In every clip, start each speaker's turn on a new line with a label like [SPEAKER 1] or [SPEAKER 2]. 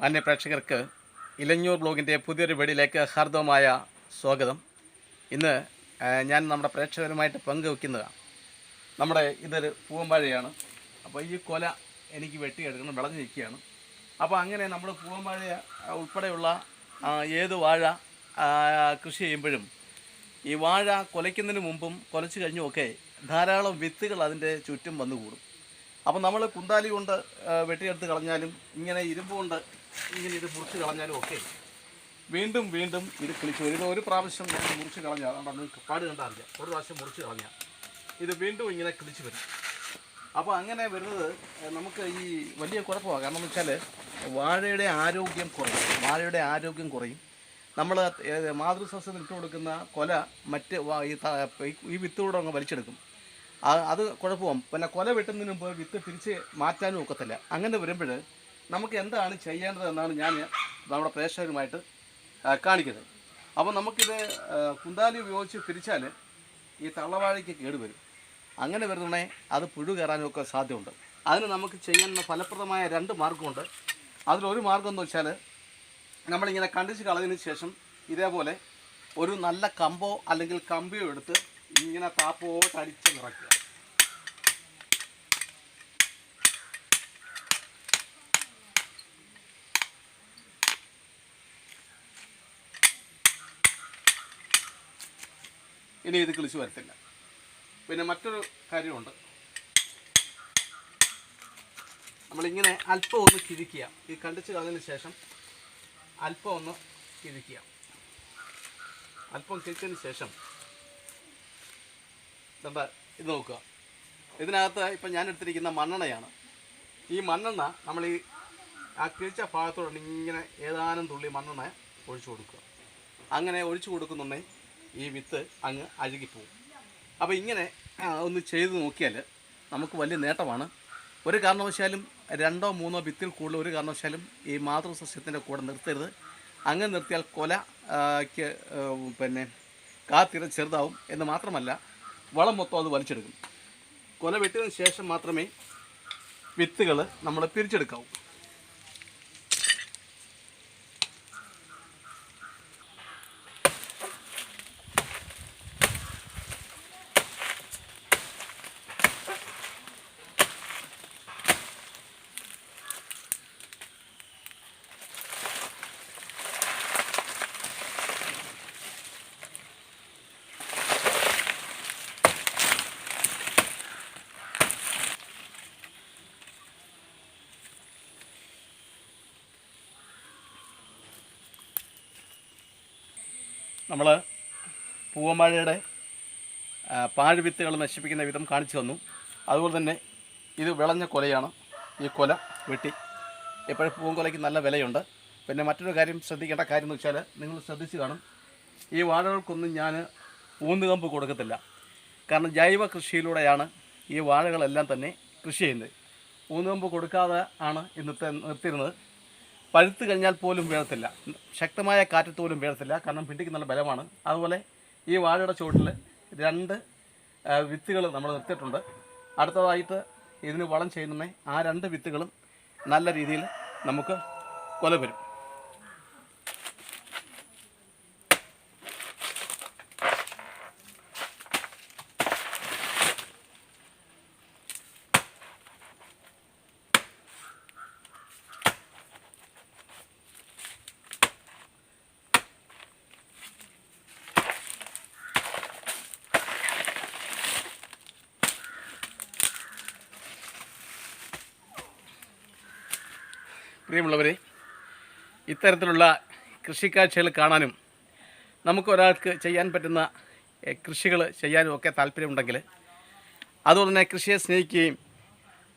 [SPEAKER 1] മാന്യ പ്രേക്ഷകർക്ക് ഇലഞ്ഞൂർ ബ്ലോഗിന്റെ പുതിയൊരു വീഡിയോയിലേക്ക് ഹാർദവമായ സ്വാഗതം. ഇന്ന് ഞാൻ നമ്മുടെ പ്രേക്ഷകരുമായിട്ട് പങ്കുവെക്കുന്നതാണ്. നമ്മുടെ ഇതൊരു പൂവമ്പാഴയാണ് അപ്പോൾ ഈ കൊല എനിക്ക് വെട്ടിയെടുക്കണം വിളഞ്ഞു നിൽക്കുകയാണ്. അപ്പോൾ അങ്ങനെ നമ്മൾ പൂവമ്പാഴ ഉൾപ്പെടെയുള്ള ഏത് വാഴ കൃഷി ചെയ്യുമ്പോഴും ഈ വാഴ കൊലയ്ക്കുന്നതിന് മുമ്പും കൊലച്ചു കഴിഞ്ഞുമൊക്കെ ധാരാളം വിത്തുകൾ അതിന്റെ ചുറ്റും വന്നുകൂടും. അപ്പോൾ നമ്മൾ കുന്താലി കൊണ്ട് വെട്ടിയെടുത്ത് കളഞ്ഞാലും ഇങ്ങനെ ഇരുമ്പ് കൊണ്ട് ഇങ്ങനെ ഇത് മുറിച്ച് കളഞ്ഞാലും ഒക്കെ വീണ്ടും വീണ്ടും ഇത് കിളിച്ച് വരും. ഒരു പ്രാവശ്യം ഞാൻ മുറിച്ച് കളഞ്ഞാൽ നിങ്ങൾക്ക് പാട് കണ്ടാറില്ല ഒരു പ്രാവശ്യം മുറിച്ച് കളഞ്ഞാൽ ഇത് വീണ്ടും ഇങ്ങനെ കിളിച്ച് വരും. അപ്പോൾ അങ്ങനെ വരുന്നത് നമുക്ക് ഈ വലിയ കുഴപ്പമാണ് കാരണം എന്ന് വെച്ചാൽ വാഴയുടെ ആരോഗ്യം കുറയും. വാഴയുടെ ആരോഗ്യം കുറയും. നമ്മൾ മാതൃസസ്യം ഇട്ട് കൊടുക്കുന്ന കൊല മറ്റ് ഈ വിത്തുകൂടെ അങ്ങ് വലിച്ചെടുക്കും. അത് കുഴപ്പമാകും പിന്നെ കൊല വെട്ടുന്നതിന് മുമ്പ് വിത്ത് തിരിച്ച് മാറ്റാനും ഒക്കത്തില്ല. അങ്ങനെ വരുമ്പോൾ നമുക്ക് എന്താണ് ചെയ്യേണ്ടത് എന്നാണ് ഞാൻ നമ്മുടെ പ്രേക്ഷകരുമായിട്ട് കാണിക്കുന്നത്. അപ്പോൾ നമുക്കിത് കുന്താലി ഉപയോഗിച്ച് പിരിച്ചാൽ ഈ തള്ളവാഴയ്ക്ക് കേടുവരും അങ്ങനെ വരുന്നേ അത് പുഴു കയറാനും ഒക്കെ സാധ്യതയുണ്ട്. അതിന് നമുക്ക് ചെയ്യാൻ ഫലപ്രദമായ രണ്ട് മാർഗമുണ്ട്. അതിലൊരു മാർഗം എന്ന് വെച്ചാൽ നമ്മളിങ്ങനെ കണ്ടിച്ച് കളഞ്ഞതിന് ശേഷം ഇതേപോലെ ഒരു നല്ല കമ്പോ അല്ലെങ്കിൽ കമ്പിയോ എടുത്ത് ഇങ്ങനെ താപ്പോട്ട് അടിച്ച് നിറയ്ക്കുക. ഇനി ഇത് കിളിച്ച് വരത്തില്ല. പിന്നെ മറ്റൊരു കാര്യമുണ്ട്. നമ്മളിങ്ങനെ അല്പം ഒന്ന് കിഴിക്കുക ഈ കണ്ടിച്ച് കളഞ്ഞതിന് ശേഷം അല്പം ഒന്ന് കിഴിക്കുക അല്പം കിഴിച്ചതിന് ശേഷം എന്താ ഇത് നോക്കുക. ഇതിനകത്ത് ഇപ്പം ഞാൻ എടുത്തിരിക്കുന്ന മണ്ണെണ്ണയാണ്. ഈ മണ്ണെണ്ണ നമ്മൾ ഈ ആ കിഴിച്ച ഭാഗത്തോടെ ഇങ്ങനെ ഏതാനും തുള്ളി മണ്ണെണ്ണ ഒഴിച്ചു കൊടുക്കുക. അങ്ങനെ ഒഴിച്ചു കൊടുക്കുന്നുണ്ടെങ്കിൽ ഈ വിത്ത് അങ്ങ് അഴുകിപ്പോവും. അപ്പോൾ ഇങ്ങനെ ഒന്ന് ചെയ്ത് നോക്കിയാൽ നമുക്ക് വലിയ നേട്ടമാണ്. ഒരു കാരണവശാലും രണ്ടോ മൂന്നോ വിത്തിൽ കൂടുതൽ ഒരു കാരണവശാലും ഈ മാതൃസസ്യത്തിന്റെ കൂടെ നിർത്തരുത്. അങ്ങനെ നിർത്തിയാൽ കൊല ആ, ക്ക്, ആ, പിന്നെ കാത്തിര ചെറുതാവും എന്ന് മാത്രമല്ല വളം മൊത്തം അത് വലിച്ചെടുക്കും. കൊല വെട്ടിയതിന് ശേഷം മാത്രമേ വിത്തുകൾ നമ്മൾ പിരിച്ചെടുക്കാവൂ. നമ്മൾ പൂവമ്പാഴയുടെ പാഴ്വിത്തുകൾ നശിപ്പിക്കുന്ന വിധം കാണിച്ചു തന്നു. അതുപോലെ തന്നെ ഇത് വിളഞ്ഞ കൊലയാണ്. ഈ കൊല വെട്ടി. എപ്പോഴും പൂവൻകൊലയ്ക്ക് നല്ല വിലയുണ്ട്. പിന്നെ മറ്റൊരു കാര്യം ശ്രദ്ധിക്കേണ്ട കാര്യം എന്ന് വെച്ചാൽ നിങ്ങൾ ശ്രദ്ധിച്ച് കാണും. ഈ വാഴകൾക്കൊന്നും ഞാൻ ഊന്നുകമ്പ് കൊടുക്കത്തില്ല. കാരണം ജൈവ കൃഷിയിലൂടെയാണ് ഈ വാഴകളെല്ലാം തന്നെ കൃഷി ചെയ്യുന്നത്. ഊന്നുകമ്പ് കൊടുക്കാതെ ആണ് ഇന്നത്തെ നിർത്തിയിരുന്നത്. പഴുത്ത് കഴിഞ്ഞാൽ പോലും വീഴത്തില്ല. ശക്തമായ കാറ്റത്ത് പോലും വീഴത്തില്ല. കാരണം പിണ്ടിക്ക് നല്ല ബലമാണ്. അതുപോലെ ഈ വാഴയുടെ ചുവട്ടിൽ രണ്ട് വിത്തുകൾ നമ്മൾ നിർത്തിയിട്ടുണ്ട്. അടുത്തതായിട്ട് ഇതിന് വളം ചെയ്യുന്നതിനെ ആ രണ്ട് വിത്തുകളും നല്ല രീതിയിൽ നമുക്ക് കൊല വരും. പ്രിയമുള്ളവരെ ഇത്തരത്തിലുള്ള കൃഷിക്കാഴ്ചകൾ കാണാനും നമുക്കൊരാൾക്ക് ചെയ്യാൻ പറ്റുന്ന കൃഷികൾ ചെയ്യാനും ഒക്കെ താല്പര്യമുണ്ടെങ്കിൽ അതുപോലെ തന്നെ കൃഷിയെ സ്നേഹിക്കുകയും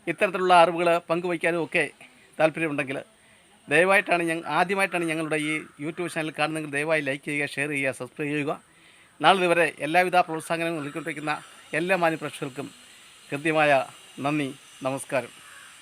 [SPEAKER 1] ഇത്തരത്തിലുള്ള അറിവുകൾ പങ്കുവയ്ക്കാനും ഒക്കെ താല്പര്യമുണ്ടെങ്കിൽ ദയവായിട്ടാണ് ഞങ്ങൾ ആദ്യമായിട്ടാണ് ഞങ്ങളുടെ ഈ യൂട്യൂബ് ചാനൽ കാണുന്നെങ്കിൽ ദയവായി ലൈക്ക് ചെയ്യുക ഷെയർ ചെയ്യുക സബ്സ്ക്രൈബ് ചെയ്യുക. നാളെ ഇതുവരെ എല്ലാവിധ പ്രോത്സാഹനങ്ങളും നൽകിക്കൊണ്ടിരിക്കുന്ന എല്ലാ മാന്യപ്രേക്ഷകർക്കും കൃത്യമായ നന്ദി നമസ്കാരം.